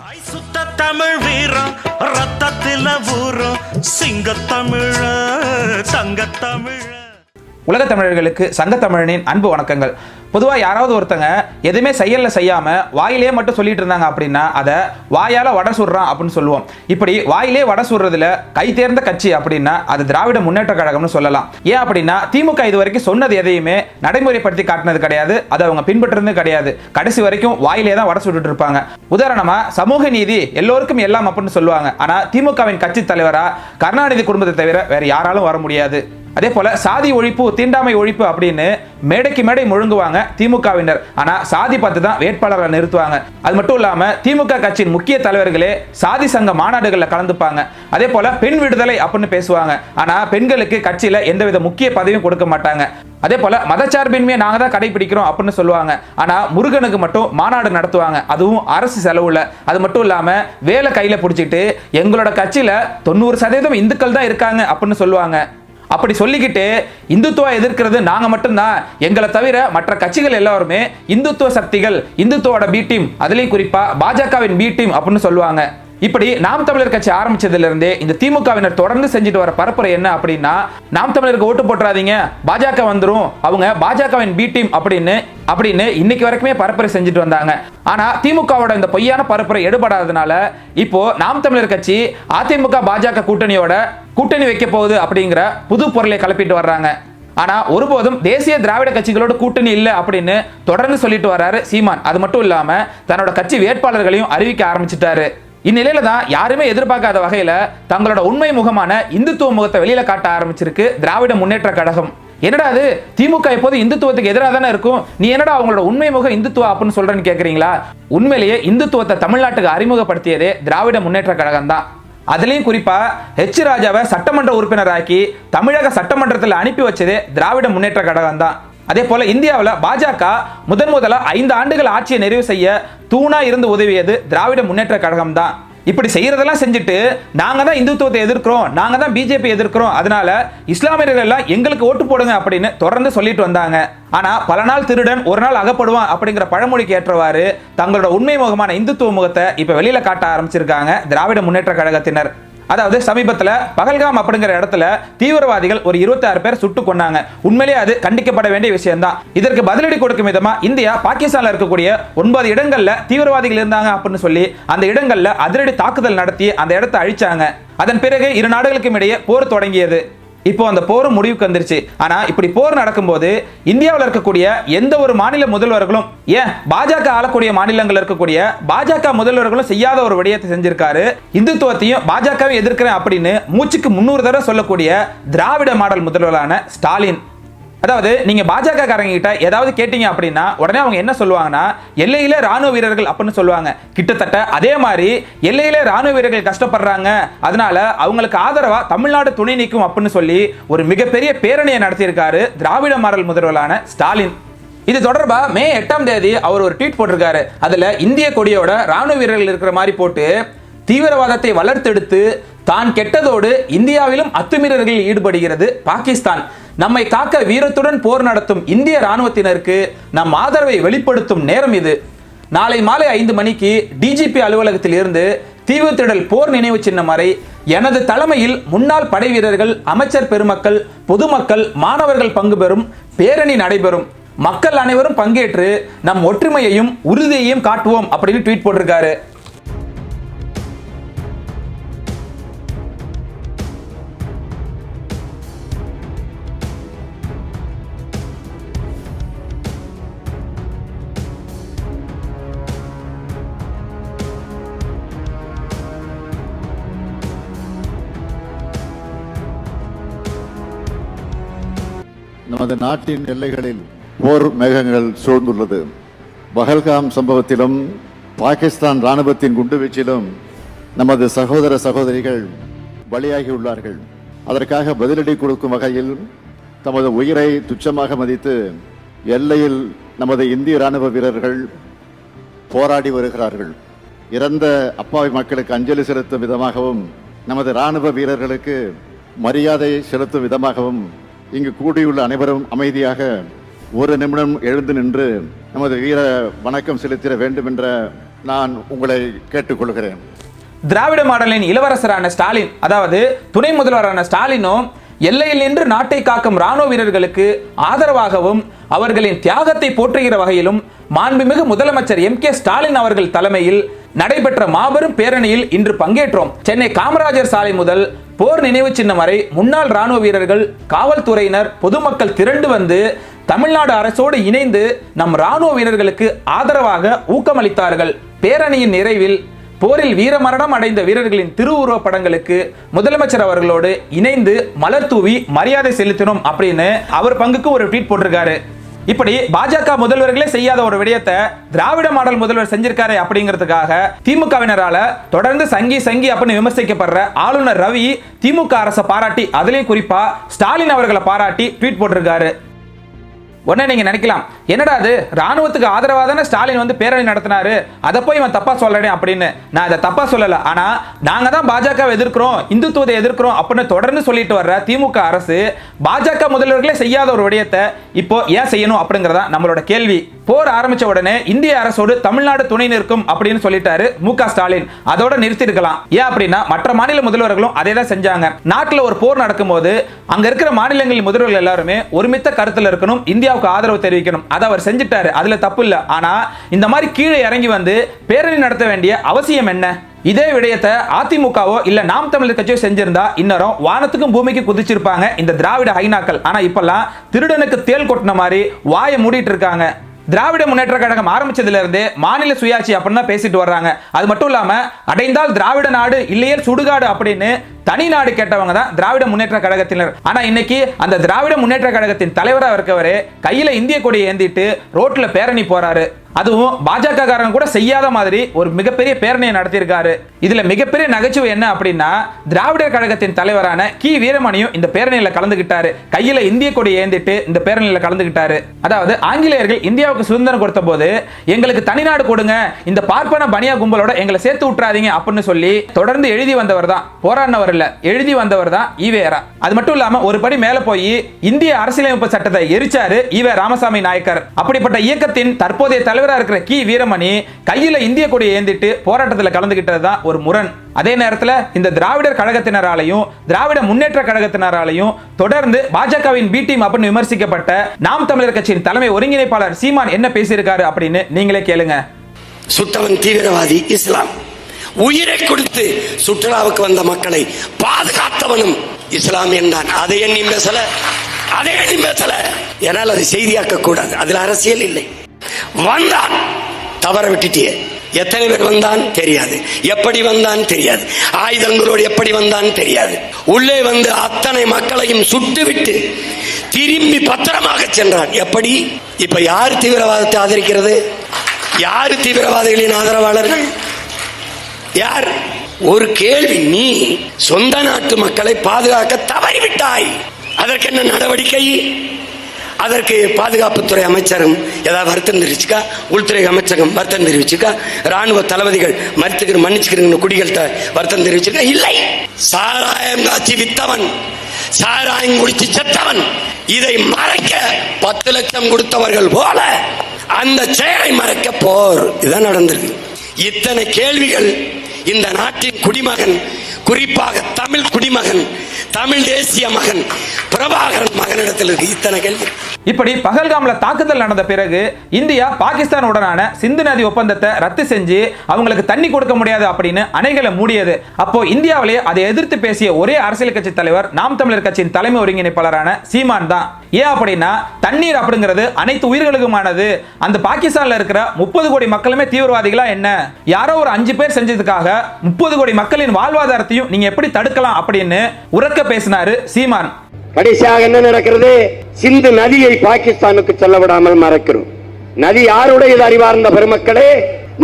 ஐ சுத்த தமிழ் வீரம் ரத்தத்தில தமிழ தங்க தமிழ உலக தமிழர்களுக்கு சங்கத்தமிழனின் அன்பு வணக்கங்கள். பொதுவாக யாராவது ஒருத்தங்க எதுவுமே செயலில் செய்யாமல் வாயிலே மட்டும் சொல்லிட்டு இருந்தாங்க அப்படின்னா அதை வாயால் வடை சுடுறான் அப்படின்னு சொல்லுவோம். இப்படி வாயிலே வடை சுடுறதுல கை தேர்ந்த கட்சி அப்படின்னா அது திராவிட முன்னேற்ற கழகம்னு சொல்லலாம். ஏன் அப்படின்னா திமுக இது வரைக்கும் சொன்னது எதையுமே நடைமுறைப்படுத்தி காட்டினது கிடையாது. அதை அவங்க பின்பற்றுறது கிடையாது. கடைசி வரைக்கும் வாயிலே தான் வடை சுட்டுட்டு இருப்பாங்க. உதாரணமாக சமூக நீதி எல்லோருக்கும் எல்லாம் அப்படின்னு சொல்லுவாங்க. ஆனால் திமுகவின் கட்சி தலைவராக கருணாநிதி குடும்பத்தை தவிர வேறு யாராலும் வர முடியாது. அதே போல சாதி ஒழிப்பு தீண்டாமை ஒழிப்பு அப்படின்னு மேடைக்கு மேடை முழுங்குவாங்க திமுகவினர். ஆனா சாதி பார்த்து தான் வேட்பாளரை நிறுத்துவாங்க. அது மட்டும் இல்லாம திமுக கட்சியின் முக்கிய தலைவர்களே சாதி சங்க மாநாடுகளில் கலந்துப்பாங்க. அதே போல பெண் விடுதலை அப்படின்னு பேசுவாங்க. ஆனா பெண்களுக்கு கட்சியில எந்தவித முக்கிய பதவியும் கொடுக்க மாட்டாங்க. அதே போல மதச்சார்பின்மையை நாங்க தான் கடைபிடிக்கிறோம் அப்படின்னு சொல்லுவாங்க. ஆனா முருகனுக்கு மட்டும் மாநாடு நடத்துவாங்க. அதுவும் அரசு செலவுல. அது மட்டும் இல்லாம வேலை கையில பிடிச்சிட்டு எங்களோட கட்சியில தொண்ணூறு சதவீதம் இந்துக்கள் தான் இருக்காங்க அப்படின்னு சொல்லுவாங்க. அப்படி சொல்லிக்கிட்டு இந்துத்துவ எதிர்க்கிறது நாங்க மட்டும்தான். எங்களை தவிர மற்ற கட்சிகள் எல்லாருமே இந்துத்துவ சக்திகள் இந்துத்துவோட பி டீம் அதுலேயும் குறிப்பா பாஜகவின் பி டீம் அப்படின்னு சொல்லுவாங்க. இப்படி நாம் தமிழர் கட்சி ஆரம்பிச்சதுல இருந்தே இந்த திமுகவினர் தொடர்ந்து செஞ்சுட்டு வர பரப்புரை என்ன அப்படின்னா நாம் தமிழருக்கு ஓட்டு போட்டுறாதீங்க பாஜக வந்துரும் அவங்க பாஜகவின் பி டீம் அப்படின்னு அப்படின்னு இன்னைக்கு வரைக்குமே பரப்புரை செஞ்சுட்டு வந்தாங்க. ஆனா திமுகவோட இந்த பொய்யான பரப்புரை எடுபடாததுனால இப்போ நாம் தமிழர் கட்சி அதிமுக பாஜக கூட்டணியோட கூட்டணி வைக்க போகுது அப்படிங்கிற புது பொருளை கிளப்பிட்டு வர்றாங்க. ஆனா ஒருபோதும் தேசிய திராவிட கட்சிகளோட கூட்டணி இல்லை அப்படின்னு தொடர்ந்து சொல்லிட்டு வர்றாரு சீமான். அது மட்டும் இல்லாம தன்னோட கட்சி வேட்பாளர்களையும் அறிவிக்க ஆரம்பிச்சிட்டாரு. இந்நிலையில தான் யாருமே எதிர்பார்க்காத வகையில தங்களோட உண்மை முகமான இந்துத்துவ முகத்தை வெளியில காட்ட ஆரம்பிச்சிருக்கு திராவிட முன்னேற்ற கழகம். என்னடா அது? திமுக எப்போது இந்துத்துவத்துக்கு எதிராக தானே இருக்கும்? நீ என்னடா அவங்களோட உண்மை முக இந்துத்துவம் அப்படின்னு சொல்றேன்னு கேக்குறீங்களா? உண்மையிலேயே இந்துத்துவத்தை தமிழ்நாட்டுக்கு அறிமுகப்படுத்தியதே திராவிட முன்னேற்ற கழகம் தான். அதுலயும் குறிப்பா ஹெச் ராஜாவை சட்டமன்ற உறுப்பினராக்கி தமிழக சட்டமன்றத்தில் அனுப்பி வச்சதே திராவிட முன்னேற்ற கழகம் தான். அதே போல இந்தியாவில் பாஜக முதன் முதலாக ஐந்து ஆண்டுகள் ஆட்சியை நிறைவு செய்ய தூணா இருந்து உதவியது திராவிட முன்னேற்ற கழகம் தான். இப்படி செய்யறதெல்லாம் செஞ்சுட்டு நாங்க தான் இந்துத்துவத்தை எதிர்க்கிறோம் நாங்க தான் பிஜேபி எதிர்க்கிறோம். அதனால இஸ்லாமியர்கள் எல்லாம் எங்களுக்கு ஓட்டு போடுங்க அப்படின்னு தொடர்ந்து சொல்லிட்டு வந்தாங்க. ஆனா பல நாள் திருடன் ஒரு நாள் அகப்படுவான் அப்படிங்கிற பழமொழிக்கு ஏற்றவாறு தங்களோட உண்மை முகமான இந்துத்துவ முகத்தை இப்ப வெளியில காட்ட ஆரம்பிச்சிருக்காங்க திராவிட முன்னேற்ற கழகத்தினர். அதாவது சமீபத்தில் பகல்காம் அப்படிங்கிற இடத்துல தீவிரவாதிகள் ஒரு 26 பேர் சுட்டு கொன்னாங்க. உண்மையிலேயே அது கண்டிக்கப்பட வேண்டிய விஷயம் தான் இதற்கு பதிலடி கொடுக்கும் விதமா இந்தியா பாகிஸ்தான்ல இருக்கக்கூடிய ஒன்பது இடங்கள்ல தீவிரவாதிகள் இருந்தாங்க அப்படின்னு சொல்லி அந்த இடங்கள்ல அதிரடி தாக்குதல் நடத்தி அந்த இடத்தை அழிச்சாங்க. அதன் பிறகு இரு நாடுகளுக்கும் இடையே போர் தொடங்கியது. இப்போ அந்த போர் முடிவுக்கு வந்துருச்சு. ஆனா இப்படி போர் நடக்கும்போது இந்தியாவில் இருக்கக்கூடிய எந்த ஒரு மாநில முதல்வர்களும் ஏன் பாஜக ஆளக்கூடிய மாநிலங்கள் இருக்கக்கூடிய பாஜக முதல்வர்களும் செய்யாத ஒரு விடயத்தை செஞ்சிருக்காரு. இந்துத்துவத்தையும் பாஜகவை எதிர்க்கிறேன் அப்படின்னு மூச்சுக்கு முன்னூறு தடவை சொல்லக்கூடிய திராவிட மாடல் முதல்வரான ஸ்டாலின் அதாவது நீங்க பாஜக காரங்க கிட்ட ஏதாவது கேட்டீங்க அப்படின்னா உடனே அவங்க என்ன சொல்லுவாங்கன்னா எல்லையில ராணுவ வீரர்கள் அப்படின்னு சொல்லுவாங்க. கிட்டத்தட்ட அதே மாதிரி எல்லையில ராணுவ வீரர்கள் கஷ்டப்படுறாங்க. அதனால அவங்களுக்கு ஆதரவா தமிழ்நாடு துணை நிற்கும் அப்படின்னு சொல்லி ஒரு மிகப்பெரிய பேரணியை நடத்தியிருக்காரு திராவிட மாடல் முதல்வரான ஸ்டாலின். இது தொடர்பா மே எட்டாம் தேதி அவர் ஒரு ட்வீட் போட்டிருக்காரு. அதுல இந்திய கொடியோட ராணுவ வீரர்கள் இருக்கிற மாதிரி போட்டு தீவிரவாதத்தை வளர்த்தெடுத்து தான் கெட்டதோடு இந்தியாவிலும் அத்துமீறல்களில் ஈடுபடுகிறது பாகிஸ்தான். நம்மை காக்க வீரத்துடன் போர் நடத்தும் இந்திய ராணுவத்தினருக்கு நம் ஆதரவை வெளிப்படுத்தும் நேரம் இது. நாளை மாலை ஐந்து மணிக்கு டிஜிபி அலுவலகத்தில் இருந்து தீவுத்திடல் போர் நினைவு சின்னம் வரை எனது தலைமையில் முன்னாள் படை வீரர்கள் அமைச்சர் பெருமக்கள் பொதுமக்கள் மாணவர்கள் பங்கு பெறும் பேரணி நடைபெறும். மக்கள் அனைவரும் பங்கேற்று நம் ஒற்றுமையையும் உறுதியையும் காட்டுவோம் அப்படின்னு ட்வீட் போட்டிருக்காரு. நமது நாட்டின் எல்லைகளில் போர் மேகங்கள் சூழ்ந்துள்ளது. பஹல்காம் சம்பவத்திலும் பாகிஸ்தான் ராணுவத்தின் குண்டுவீச்சிலும் நமது சகோதர சகோதரிகள் பலியாகியுள்ளார்கள். அதற்காக பதிலடி கொடுக்கும் வகையில் தமது உயிரை துச்சமாக மதித்து எல்லையில் நமது இந்திய ராணுவ வீரர்கள் போராடி வருகிறார்கள். இறந்த அப்பாவி மக்களுக்கு அஞ்சலி செலுத்தும் விதமாகவும் நமது ராணுவ வீரர்களுக்கு மரியாதை செலுத்தும் விதமாகவும் இங்கு கூடியுள்ள அனைவரும் அமைதியாக ஒரு நிமிடம் எழுந்து நின்று நமது வீர வணக்கம் செலுத்திட வேண்டும் என்ற நான் உங்களை கேட்டுக்கொள்கிறேன். திராவிட மாடலின் இளவரசரான ஸ்டாலின் அதாவது துணை முதல்வரான ஸ்டாலினும் எல்லையில் நின்று நாட்டை காக்கும் ராணுவ வீரர்களுக்கு ஆதரவாகவும் அவர்களின் தியாகத்தை போற்றுகிற வகையிலும் மாண்புமிகு முதலமைச்சர் எம் கே ஸ்டாலின் அவர்கள் தலைமையில் நடைபெற்ற மாபெரும் பேரணியில் இன்று பங்கேற்றோம். சென்னை காமராஜர் சாலை முதல் போர் நினைவு சின்னம் வரை முன்னாள் ராணுவ வீரர்கள் காவல்துறையினர் பொதுமக்கள் திரண்டு வந்து தமிழ்நாடு அரசோடு இணைந்து நம் ராணுவ வீரர்களுக்கு ஆதரவாக ஊக்கமளித்தார்கள். பேரணியின் நிறைவில் போரில் வீரமரணம் அடைந்த வீரர்களின் திருவுருவப் படங்களுக்கு முதலமைச்சர் அவர்களோடு இணைந்து மலர் தூவி மரியாதை செலுத்தினோம் அப்படின்னு அவர் பங்குக்கு ஒரு ட்வீட் போட்டிருக்காரு. இப்படி பாஜக முதல்வர்களே செய்யாத ஒரு விடயத்தை திராவிட மாடல் முதல்வர் செஞ்சிருக்காரு அப்படிங்கிறதுக்காக திமுகவினரால தொடர்ந்து சங்கி சங்கி அப்படின்னு விமர்சிக்கப்படுற ஆளுநர் ரவி திமுக அரசை பாராட்டி அதுலயும் குறிப்பா ஸ்டாலின் அவர்களை பாராட்டி ட்வீட் போட்டிருக்காரு. உடனே நீங்க நினைக்கலாம் என்னடா அது? ராணுவத்துக்கு ஆதரவா தானே ஸ்டாலின் வந்து பேரணி நடத்தினாரு? அதை போய் இவன் தப்பா சொல்லறே அப்படின்னு. நான் அதை தப்பா சொல்லல. ஆனா நாங்க தான் பாஜக எதிர்க்கிறோம் இந்துத்துவத்தை எதிர்க்கிறோம் அப்படின்னு தொடர்ந்து சொல்லிட்டு வர்ற திமுக அரசு பாஜக முதல்வர்களே செய்யாத ஒரு விடயத்தை இப்போ ஏன் செய்யணும் அப்படிங்கறதா நம்மளோட கேள்வி. போர் ஆரம்பிச்ச உடனே இந்திய அரசோடு தமிழ்நாடு துணை நிற்கும் அப்படின்னு சொல்லிட்டாரு மு ஸ்டாலின். அதோட நிறுத்தி இருக்கலாம் ஏன் அப்படின்னா மற்ற மாநில முதல்வர்களும் அதே தான் செஞ்சாங்க. நாட்டில் ஒரு போர் நடக்கும்போது அங்க இருக்கிற மாநிலங்களின் முதல்வர்கள் எல்லாருமே ஒருமித்த கருத்தில் இருக்கணும். இந்தியாவுக்கு ஆதரவு தெரிவிக்கணும். அதை அவர் செஞ்சுட்டாரு. அதுல தப்பு இல்லை. ஆனா இந்த மாதிரி கீழே இறங்கி வந்து பேரணி நடத்த வேண்டிய அவசியம் என்ன? இதே விடயத்தை அதிமுகவோ இல்ல நாம் தமிழர் கட்சியோ செஞ்சிருந்தா இன்னரும் வானத்துக்கும் பூமிக்கு குதிச்சிருப்பாங்க இந்த திராவிட ஹைனாக்கள். ஆனா இப்பெல்லாம் திருடனுக்கு தேல் கொட்டின மாதிரி வாயை மூடிட்டு இருக்காங்க. திராவிட முன்னேற்ற கழகம் ஆரம்பிச்சதுல இருந்தே மாநில சுயாட்சி அப்படின்னு பேசிட்டு வர்றாங்க. அது மட்டும் இல்லாம அடைந்தால் திராவிட நாடு இல்லையே சுடுகாடு அப்படின்னு தனி நாடு கேட்டவங்க தான் திராவிட முன்னேற்ற கழகத்தினர். ஆனா இன்னைக்கு அந்த திராவிட முன்னேற்ற கழகத்தின் தலைவராக இருக்கவர் கையில இந்திய கொடியை ஏந்திட்டு ரோட்ல பேரணி போறாரு. அதுவும் பாஜக காரங்க கூட செய்யாத மாதிரி ஒரு மிகப்பெரிய பேரணியை நடத்தியிருக்காரு. இதுல மிகப்பெரிய நகைச்சுவை என்ன அப்படின்னா திராவிடர் கழகத்தின் தலைவரான கி. வீரமணியும் இந்த பேரணியில கலந்துகிட்டாரு. கையில இந்திய கொடி ஏந்திட்டு இந்த பேரணியில கலந்துகிட்டாரு. அதாவது ஆங்கிலேயர்கள் இந்தியாவுக்கு சுதந்திரம் கொடுத்த போது எங்களுக்கு தனிநாடு கொடுங்க இந்த பார்ப்பன பனியா கும்பலோட எங்களை சேர்த்து விட்டுறாதீங்க அப்படின்னு சொல்லி தொடர்ந்து எழுதி வந்தவர் தான் போராடினவர் இல்ல எழுதி வந்தவர் தான் ஈவேரா அது மட்டும் இல்லாம ஒரு படி மேல போய் இந்திய அரசியலமைப்பு சட்டத்தை எரிச்சாரு ஈவே ராமசாமி நாயக்கர். அப்படிப்பட்ட இயக்கத்தின் தற்போதைய தலைவரா இருக்கிற கி வீரமணி கையில இந்திய கொடியை ஏந்திட்டு போராட்டத்தில் கலந்துகிட்டது தான் ஒரு முரண். அதே நேரத்தில் இந்த திராவிடர் கழகத்தினராலையும் திராவிட முன்னேற்ற கழகத்தினராலையும் தொடர்ந்து பாஜகவின் பி டீம் அப்படின்னு விமர்சிக்கப்பட்ட நாம் தமிழர் கட்சியின் தலைமை ஒருங்கிணைப்பாளர் சீமான் என்ன பேசியிருக்காரு அப்படின்னு நீங்களே கேளுங்க. சுத்தவன் தீவிரவாதி இஸ்லாம். உயிரை கொடுத்து சுற்றுலாவுக்கு வந்த மக்களை பாதுகாத்தவனும் இஸ்லாமியன் தான். அதை எண்ணி பேசல அதை எண்ணி பேசல. என்னால் அதை செய்தியாக்க கூடாது. அதுல அரசியல் இல்லை. வந்தான். தவற விட்டுட்டியே. எத்தனை பேர் வந்தான்? தெரியாது. எப்படி வந்தான்? தெரியாது. ஆயுதங்களோடு எப்படி வந்தான்? தெரியாது. உள்ளே வந்து அத்தனை மக்களையும் சுட்டுவிட்டு திரும்பி பத்திரமாக சென்றான். எப்படி? இப்ப யார் தீவிரவாதத்தை ஆதரிக்கிறது? யார் தீவிரவாதிகளின் ஆதரவாளர்கள்? யார்? ஒரு கேள்வி நீ சொந்த நாட்டு மக்களை பாதுகாக்க தவறிவிட்டாய். அதற்கு என்ன நடவடிக்கை? அதற்கு பாதுகாப்புத்துறை அமைச்சரும் ஏதாவது வருத்தம் தெரிவிச்சுக்கா? உள்துறை அமைச்சகம் வருத்தம் தெரிவிச்சுக்கா? ராணுவ தளபதிகள் மறுத்துக்கிற மன்னிச்சுக்கிறீங்க குடிகள்கிட்ட வருத்தம் தெரிவிச்சுக்கா? இல்லை. சாராயம் காட்சி வித்தவன் சாராயம் குடிச்சு செத்தவன் இதை மறைக்க பத்து லட்சம் கொடுத்தவர்கள் போல அந்த செயலை மறைக்க போர். இதான் நடந்திருக்கு. இத்தனை கேள்விகள் இந்த நாட்டின் குடிமகன் குறிப்பாக தமிழ் குடிமகன் தமிழ் தேசிய மகன் பிரபாகரன் மகனிடத்தில் இருக்கு இத்தனை கேள்வி. இப்படி பகல்காம்ல தாக்குதல் நடந்த பிறகு இந்தியா பாகிஸ்தானுடனான சிந்து நதி ஒப்பந்தத்தை ரத்து செஞ்சு அவங்களுக்கு தண்ணி கொடுக்க முடியாது அப்படின்னு அணைகளை மூடியது. அப்போ இந்தியாவிலேயே அதை எதிர்த்து பேசிய ஒரே அரசியல் கட்சி தலைவர் நாம் தமிழர் கட்சியின் தலைமை ஒருங்கிணைப்பாளரான சீமான் தான். ஏன் அப்படின்னா தண்ணீர் அப்படிங்கிறது அனைத்து உயிர்களுக்குமானது. அந்த பாகிஸ்தான்ல இருக்கிற முப்பது கோடி மக்களுமே தீவிரவாதிகளா என்ன? யாரோ ஒரு அஞ்சு பேர் செஞ்சதுக்காக முப்பது கோடி மக்களின் வாழ்வாதாரத்தையும் நீங்க எப்படி தடுக்கலாம் அப்படின்னு உறக்க பேசினாரு சீமான். கடைசியாக என்ன நடக்கிறது? சிந்து நதியை பாகிஸ்தானுக்கு செல்ல விடாமல் மறக்கிறோம். நதி யாருடையது அறிவார்ந்த பெருமக்களே?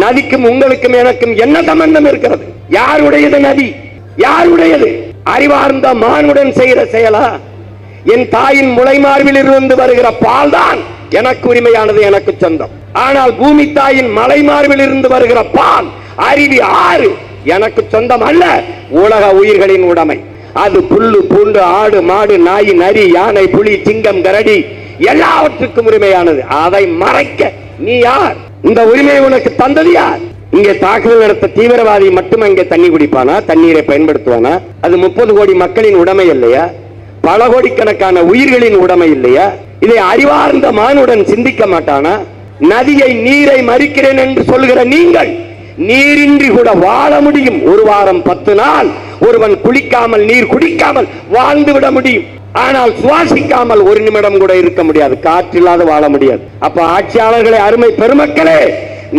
நதிக்கும் உங்களுக்கும் எனக்கும் என்ன சம்பந்தம் இருக்கிறது? யாருடையது நதி? யாருடையது? அறிவார்ந்த மானுடன் செய்கிற செயலா? என் தாயின் முளைமார்பில் இருந்து வருகிற பால் தான் எனக்கு உரிமையானது எனக்கு சொந்தம். ஆனால் பூமி தாயின் மலைமார்பில் இருந்து வருகிற பால் அருவி ஆறு எனக்கு சொந்தம் அல்ல உலக உயிர்களின் உடைமை. அது புல்லு பூண்டு ஆடு மாடு நாய் நரி யானை புலி சிங்கம் கரடி எல்லாவற்றுக்கும் உரிமையானது. அதை மறைக்க நீ யார்? இந்த உரிமையை உனக்கு தந்தது யார்? இங்கே தாக்குதல் நடத்த தீவிரவாதி மட்டும் அங்கே தண்ணி குடிப்பானா? தண்ணீரை பயன்படுத்துவானா? அது முப்பது கோடி மக்களின் உடைமை இல்லையா? பல கோடிக்கணக்கான உயிர்களின் உடைமை இல்லையா? இதை அறிவார்ந்த மானுடன் சிந்திக்க மாட்டானா? நதியை நீரை மறிக்கிறேன் என்று சொல்கிற நீங்கள் நீரின்றி கூட வாழ முடியும். ஒரு வாரம் பத்து நாள் ஒருவன் குளிக்காமல் நீர் குடிக்காமல் வாழ்ந்து விட முடியும். ஆனால் சுவாசிக்காமல் ஒரு நிமிடம் கூட இருக்க முடியாது. காற்றில்லாத வாழ முடியாது. அப்ப ஆட்சியாளர்களே அருமை பெருமக்களே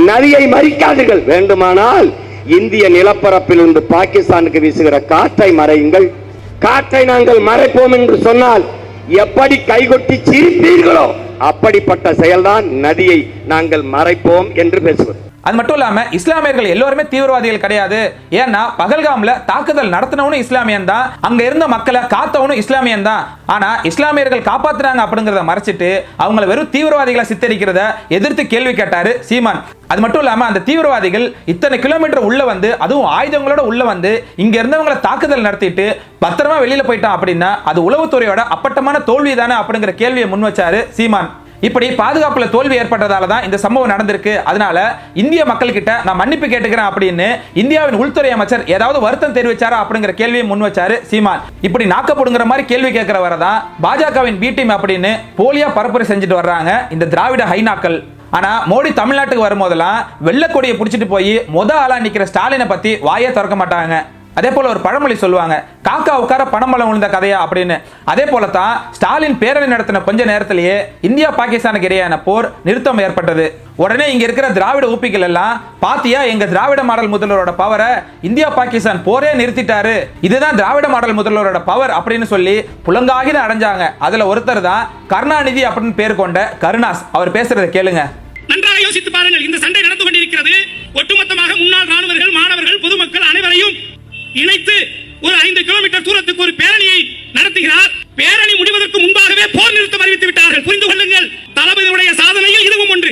நதியை மறிக்காதீர்கள். வேண்டுமானால் இந்திய நிலப்பரப்பில் இருந்து பாகிஸ்தானுக்கு வீசுகிற காற்றை மறையுங்கள். காற்றை நாங்கள் மறைப்போம் என்று சொன்னால் எப்படி கைகொட்டி சிரிப்பீர்களோ அப்படிப்பட்ட செயல்தான் நதியை நாங்கள் மறைப்போம் என்று பேசுவது. அது மட்டும் இல்லாமல் இஸ்லாமியர்கள் எல்லோருமே தீவிரவாதிகள் கிடையாது. ஏன்னா பகல்காம்ல தாக்குதல் நடத்தினவனும் இஸ்லாமியன் தான். அங்க இருந்த மக்களை காத்தவனும் இஸ்லாமியன் தான். ஆனா இஸ்லாமியர்கள் காப்பாத்துறாங்க அப்படிங்கறத மறைச்சிட்டு அவங்கள வெறும் தீவிரவாதிகளை சித்தரிக்கிறத எதிர்த்து கேள்வி கேட்டாரு சீமான். அது மட்டும் இல்லாம அந்த தீவிரவாதிகள் இத்தனை கிலோமீட்டர் உள்ள வந்து அதுவும் ஆயுதங்களோட உள்ள வந்து இங்க இருந்தவங்களை தாக்குதல் நடத்திட்டு பத்திரமா வெளியில போயிட்டான் அப்படின்னா அது உளவுத்துறையோட அப்பட்டமான தோல்வி தானே அப்படிங்கிற கேள்வியை முன் வச்சாரு சீமான். இப்படி பாதுகாப்புல தோல்வி ஏற்பட்டதால தான் இந்த சம்பவம் நடந்திருக்கு. அதனால இந்திய மக்கள் கிட்ட நான் மன்னிப்பு கேட்டுக்கிறேன் அப்படின்னு இந்தியாவின் உள்துறை அமைச்சர் ஏதாவது வருத்தம் தெரிவிச்சாரா அப்படிங்கிற கேள்வியை முன் வச்சாரு சீமான். இப்படி நாக்கப்படுங்கிற மாதிரி கேள்வி கேட்கிறவரை தான் பாஜகவின் பி டீம் அப்படின்னு போலியா பரப்புரை செஞ்சுட்டு வர்றாங்க இந்த திராவிட ஹைனாக்கள் ஆனா மோடி தமிழ்நாட்டுக்கு வரும்போதெல்லாம் வெள்ளக்கொடியை பிடிச்சிட்டு போய் மொத ஆளா நிக்கிற ஸ்டாலினை பத்தி வாயே திறக்க மாட்டாங்க. அதே போல ஒரு பழமொழி சொல்லுவாங்க காக்கா உட்கார பணமலம் விழுந்த கதையா? அப்படின்னு. அதே போல தான் ஸ்டாலின் பேரணி நடத்தின கொஞ்ச நேரத்திலேயே இந்தியா பாகிஸ்தானுக்கு இடையேயான போர் நிறுத்தம் ஏற்பட்டது. உடனே இங்க இருக்கிற திராவிட ஊப்பிகள் எல்லாம் பாத்தியா எங்க திராவிட மாடல் முதல்வரோட பவரை இந்தியா பாகிஸ்தான் போரே நிறுத்திட்டாரு. இதுதான் திராவிட மாடல் முதல்வரோட பவர் அப்படின்னு சொல்லி புலங்காகித அடைஞ்சாங்க. அதுல ஒருத்தர் தான் கருணாநிதி அப்படின்னு பேர் கொண்ட கருணாஸ். அவர் பேசுறதை கேளுங்க. நன்றாக யோசித்து பாருங்கள். இந்த சண்டை நடந்து கொண்டிருக்கிறது. ஒட்டுமொத்தமாக முன்னாள் ராணுவர்கள் மாணவர்கள் பொதுமக்கள் அனைவரையும் இணைத்து ஒரு ஐந்து கிலோமீட்டர் தூரத்துக்கு ஒரு பேரணியை நடத்துகிறார். பேரணி முடிவதற்கு முன்பாகவே போர் நிறுத்தம் அறிவித்து விட்டார்கள். புரிந்து கொள்ளுங்கள் தளபதியுடைய சாதனையில் இதுவும் ஒன்று.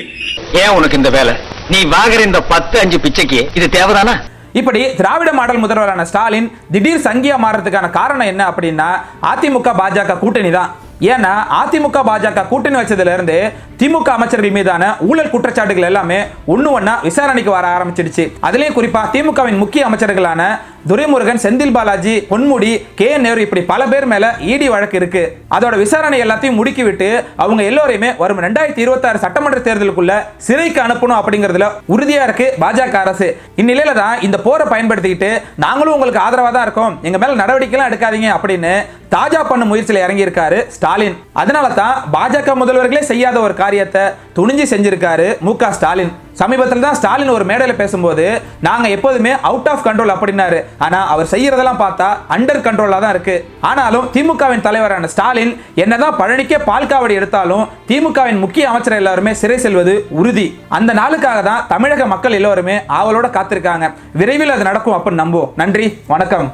ஏன் உனக்கு இந்த வேலை? நீ வாங்குற இந்த பத்து அஞ்சு பிச்சைக்கு இது தேவைதானா? இப்படி திராவிட மாடல் முதல்வரான ஸ்டாலின் திடீர் சங்கியா மாறுறதுக்கான காரணம் என்ன அப்படின்னா அதிமுக பாஜக கூட்டணி தான். ஏன்னா அதிமுக பாஜக கூட்டணி வச்சதுல இருந்து திமுக அமைச்சர்கள் மீதான ஊழல் குற்றச்சாட்டுகள் எல்லாமே ஒண்ணு ஒண்ணா விசாரணைக்கு வர ஆரம்பிச்சிடுச்சு. அதுலயும் குறிப்பா திமுகவின் முக்கிய அமைச்சர்களான துரைமுருகன் செந்தில் பாலாஜி பொன்முடி கே நேரு இப்படி பல பேர் மேல இடி வழக்கு இருக்கு. அதோட விசாரணை எல்லாத்தையும் முடுக்கிவிட்டு அவங்க எல்லோரையுமே வரும் ரெண்டாயிரத்தி இருபத்தி ஆறு சட்டமன்ற தேர்தலுக்குள்ள சிறைக்கு அனுப்பணும் அப்படிங்கிறதுல உறுதியா இருக்கு பாஜக அரசு. இந்நிலையில தான் இந்த போரை பயன்படுத்திக்கிட்டு நாங்களும் உங்களுக்கு ஆதரவா தான் இருக்கோம். எங்க மேல நடவடிக்கை எல்லாம் எடுக்காதீங்க அப்படின்னு தாஜா பண்ண முயற்சியில் இறங்கி இருக்காரு ஸ்டாலின். அதனால தான் பாஜக முதல்வர்களே செய்யாத ஒரு காரியத்தை துணிஞ்சு செஞ்சிருக்காரு மு ஸ்டாலின். சமீபத்தில் தான் ஸ்டாலின் ஒரு மேடையில் பேசும்போது நாங்கள் எப்போதுமே அவுட் ஆஃப் கண்ட்ரோல் அப்படின்னாரு. ஆனால் அவர் செய்யறதெல்லாம் பார்த்தா அண்டர் கண்ட்ரோலாக தான் இருக்கு. ஆனாலும் திமுகவின் தலைவரான ஸ்டாலின் என்னதான் பழனிக்கே பால்காவடி எடுத்தாலும் திமுகவின் முக்கிய அமைச்சர் எல்லாருமே சிறை செல்வது உறுதி. அந்த நாளுக்காக தான் தமிழக மக்கள் எல்லோருமே ஆவலோட காத்திருக்காங்க. விரைவில் அது நடக்கும் அப்படின்னு நம்புவோம். நன்றி வணக்கம்.